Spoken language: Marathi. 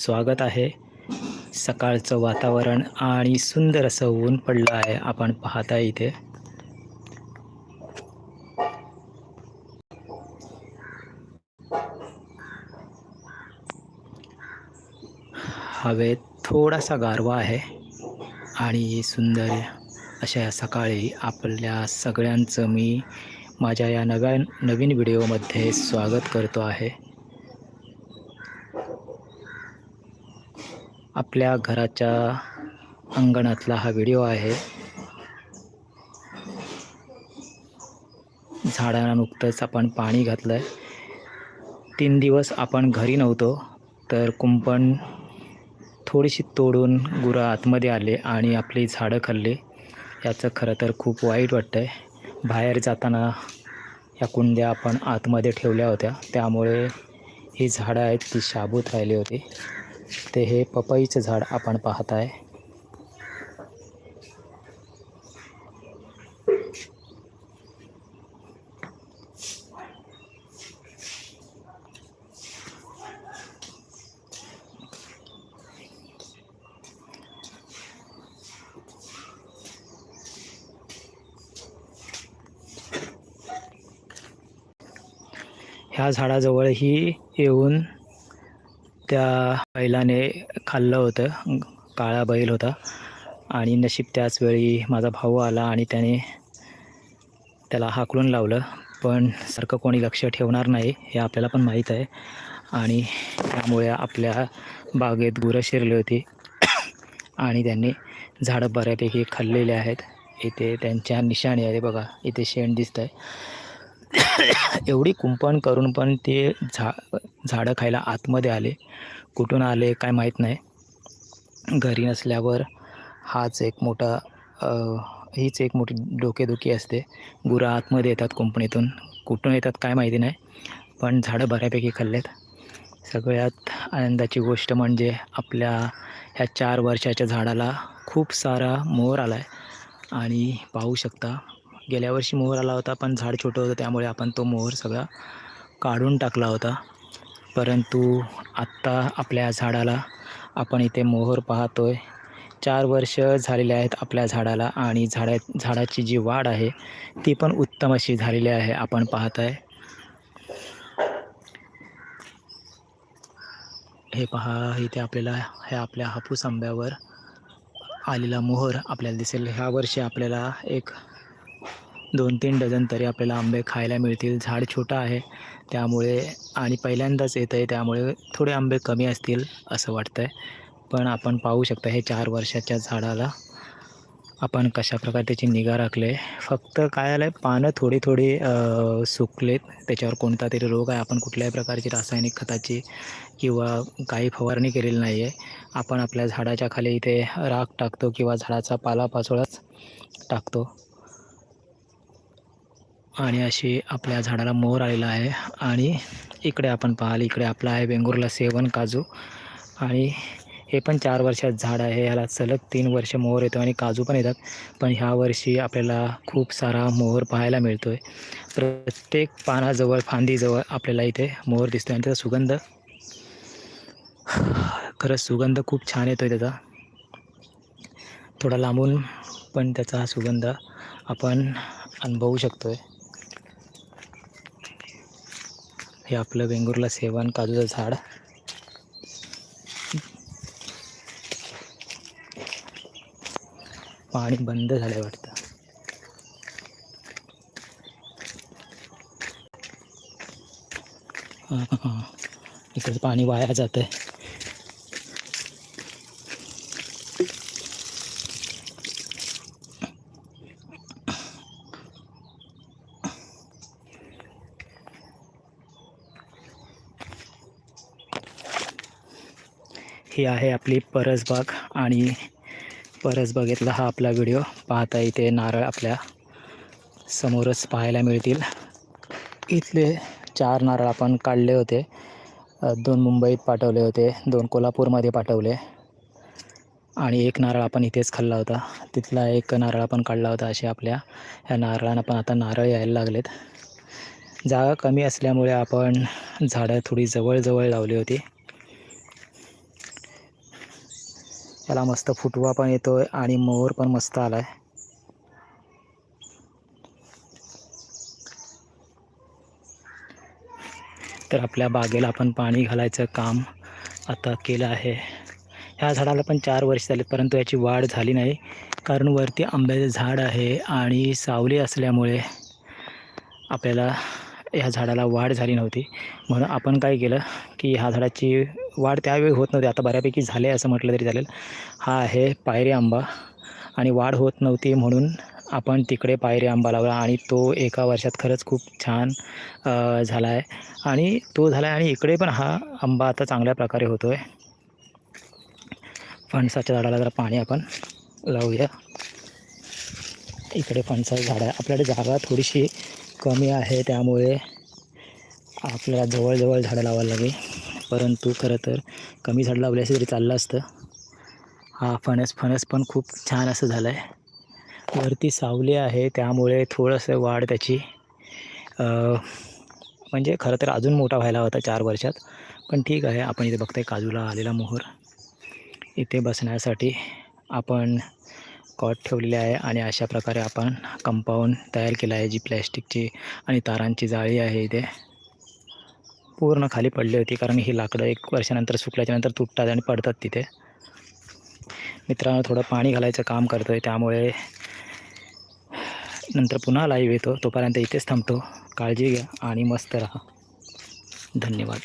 स्वागत आहे. सकाळचं वातावरण आणि सुंदर असं ऊन पडलं आहे. आपण पाहता इथे. हवेत थोडासा गारवा आहे आणि सुंदर अशा या सकाळी आपल्या सगळ्यांचं मी माझ्या या नव्या नवीन व्हिडिओमध्ये स्वागत करतो आहे. आपल्या घराच्या अंगणातला हा व्हिडिओ आहे. झाडांना नुकतंच आपण पाणी घातलं आहे तीन दिवस आपण घरी नव्हतो तर कुंपण थोडीशी तोडून गुरं आतमध्ये आले आणि आपली झाडं खाल्ली. याचं खरं तर खूप वाईट वाटतं आहे बाहेर जाताना या कुंड्या आपण आतमध्ये ठेवल्या होत्या. त्यामुळे ही झाडं आहेत ती शाबूत राहिली होती. ते हे पपईचं झाड आपण पाहत आहे ह्या झाडाजवळही येऊन त्या बैलाने खाल्लं होतं. काळा बैल होता. आणि नशीब त्याच वेळी माझा भाऊ आला आणि त्याने त्याला हाकलून लावलं. पण सारखं कोणी लक्ष ठेवणार नाही हे आपल्याला पण माहीत आहे. आणि त्यामुळे आपल्या बागेत गुरं शिरली होती. आणि त्यांनी झाडं बऱ्यापैकी खाल्लेले आहेत. इथे त्यांच्या निशाणी आहे बघा. इथे शेण दिसत आहे एवढी कुंपण करून पण ते झा झाडं खायला आतमध्ये आले. कुठून आले काय माहीत नाही. घरी नसल्यावर हाच एक मोठा हीच एक मोठी डोकेदुखी असते. गुरं आतमध्ये येतात कुंपणीतून. कुठून येतात काय माहिती नाही. पण झाडं बऱ्यापैकी खाल्लेत. सगळ्यात आनंदाची गोष्ट म्हणजे आपल्या ह्या चार वर्षाच्या झाडाला खूप सारा मोर आला आहे आणि पाहू शकता गेल्या वर्षी मोहर आला होता पण झाड छोटं होतं त्यामुळे आपण तो मोहर सगळा काढून टाकला होता. परंतु आत्ता आपल्या झाडाला आपण इथे मोहर पाहतो आहे चार वर्ष झालेले आहेत आपल्या झाडाला आणि झाडा झाडाची जी वाढ आहे ती पण उत्तम अशी झालेली आहे आपण पाहत आहे हे पहा इथे आपल्याला ह्या आपल्या हापूस आंब्यावर आलेला मोहर आपल्याला दिसेल. ह्या वर्षी आपल्याला एक दोन तीन डझन तरी आपल्याला आंबे खायला मिळतील. झाड छोटं आहे त्यामुळे आणि पहिल्यांदाच येतं आहे त्यामुळे थोडे आंबे कमी असतील असं वाटतं आहे पण आपण पाहू शकता हे चार वर्षाच्या झाडाला आपण कशा प्रकारे त्याची निगा राखले फक्त काय आलं आहे पानं थोडी थोडी सुकलेत. त्याच्यावर कोणता तरी रोग आहे आपण कुठल्याही प्रकारची रासायनिक खताची किंवा काही फवारणी केलेली नाही आहे आपण आपल्या झाडाच्या खाली इथे राख टाकतो किंवा झाडाचा पालापाचोळाच टाकतो. आणि अशी आपल्या झाडाला मोर आलेला आहे. आणि इकडे आपण पाहाल इकडे आपला आहे वेंगुर्ला सेवन काजू. आणि हे पण चार वर्षात झाड आहे. ह्याला सलग तीन वर्ष मोहर येतो आणि काजू पण येतात. पण ह्या वर्षी आपल्याला खूप सारा मोहर पाहायला मिळतो आहे प्रत्येक पानाजवळ फांदीजवळ आपल्याला इथे मोहर दिसतो आणि त्याचा सुगंध खरंच सुगंध खूप छान येतो आहे त्याचा. थोडा लांबून पण त्याचा हा सुगंध आपण अनुभवू शकतो आहे हे आपलं वेंगुर्ला सेवन काजूचं झाड. पाणी बंद झालं वाटतं. हां इकडं पाणी वाया जातं आहे ही आहे आपली परसबाग आणि परसबागेतला हा आपला व्हिडिओ. पाहता इथे नारळ आपल्या समोरच पाहायला मिळतील. इथले चार नारळ आपण काढले होते. दोन मुंबईत पाठवले होते दोन कोल्हापूरमध्ये पाठवले. आणि एक नारळ आपण इथेच खाल्ला होता. तिथला एक नारळ आपण काढला होता असे आपल्या ह्या नारळांना पण आता नारळ यायला लागलेत. जागा कमी असल्यामुळे आपण झाडं थोडी जवळजवळ लावली होती. त्याला मस्त फुटवा पण येतो आहे आणि मोर पण मस्त आला आहे तर आपल्या बागेला आपण पाणी घालायचं काम आता केलं आहे. ह्या झाडाला पण चार वर्ष झाले परंतु याची वाढ झाली नाही. कारण वरती आंब्याचं झाड आहे आणि सावली असल्यामुळे आपल्याला ह्या झाडाला वाढ झाली नव्हती. म्हणून आपण काय केलं की ह्या झाडाची वाढ त्यावेळी होत नव्हती. आता बऱ्यापैकी झाले असं म्हटलं तरी चालेल. हा आहे पायरी आंबा आणि वाढ होत नव्हती म्हणून आपण तिकडे पायरी आंबा लावला आणि तो एका वर्षात खरंच खूप छान झाला आहे. आणि तो झाला आहे आणि इकडे पण हा आंबा आता चांगल्या प्रकारे होतो आहे फणसाच्या झाडाला जरा पाणी आपण लावूया. इकडे फणसाचं झाड आहे आपल्याकडे जागा थोडीशी कमी आहे त्यामुळे आपल्याला जवळजवळ झाडं लावायला लागेल. परंतु खरं तर कमी झाड लावले असते तरी चाललं असतं. हा फणस फणस पण खूप छान असं झालं आहे वरती सावली आहे त्यामुळे थोडंसं वाढ त्याची म्हणजे खरं तर अजून मोठा व्हायला होता चार वर्षात. पण ठीक आहे आपण इथे बघताय काजूला आलेला मोहर. इथे बसण्यासाठी आपण कॉट ठेवलेली आहे आणि अशा प्रकारे आपण कंपाऊंड तयार केलं आहे जी प्लॅस्टिकची आणि तारांची जाळी आहे इथे. पूर्ण खाली पडली होती कारण ही लाकडं एक वर्षानंतर सुकल्याच्यानंतर तुटतात आणि पडतात तिथे. मित्रांनो थोडं पाणी घालायचं काम करतो आहे त्यामुळे नंतर पुन्हा लाईव्ह येतो. तोपर्यंत इथेच थांबतो. काळजी घ्या आणि मस्त राहा. धन्यवाद.